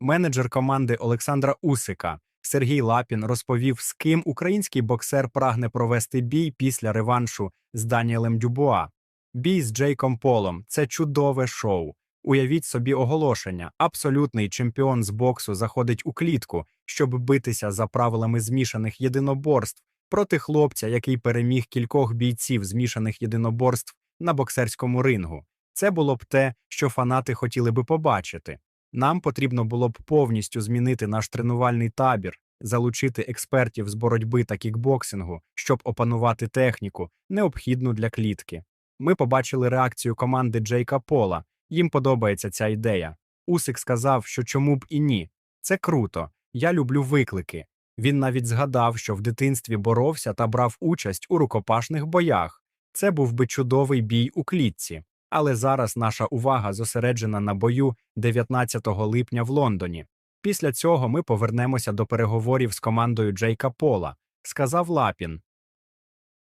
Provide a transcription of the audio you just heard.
Менеджер команди Олександра Усика Сергій Лапін розповів, з ким український боксер прагне провести бій після реваншу з Даніелем Дюбуа. Бій з Джейком Полом це чудове шоу. Уявіть собі оголошення: абсолютний чемпіон з боксу заходить у клітку, щоб битися за правилами змішаних єдиноборств проти хлопця, який переміг кількох бійців змішаних єдиноборств на боксерському рингу. Це було б те, що фанати хотіли би побачити. Нам потрібно було б повністю змінити наш тренувальний табір, залучити експертів з боротьби та кікбоксингу, щоб опанувати техніку, необхідну для клітки. Ми побачили реакцію команди Джейка Пола. Їм подобається ця ідея. Усик сказав, що чому б і ні. Це круто. Я люблю виклики. Він навіть згадав, що в дитинстві боровся та брав участь у рукопашних боях. Це був би чудовий бій у клітці. Але зараз наша увага зосереджена на бою 19 липня в Лондоні. Після цього ми повернемося до переговорів з командою Джейка Пола, сказав Лапін.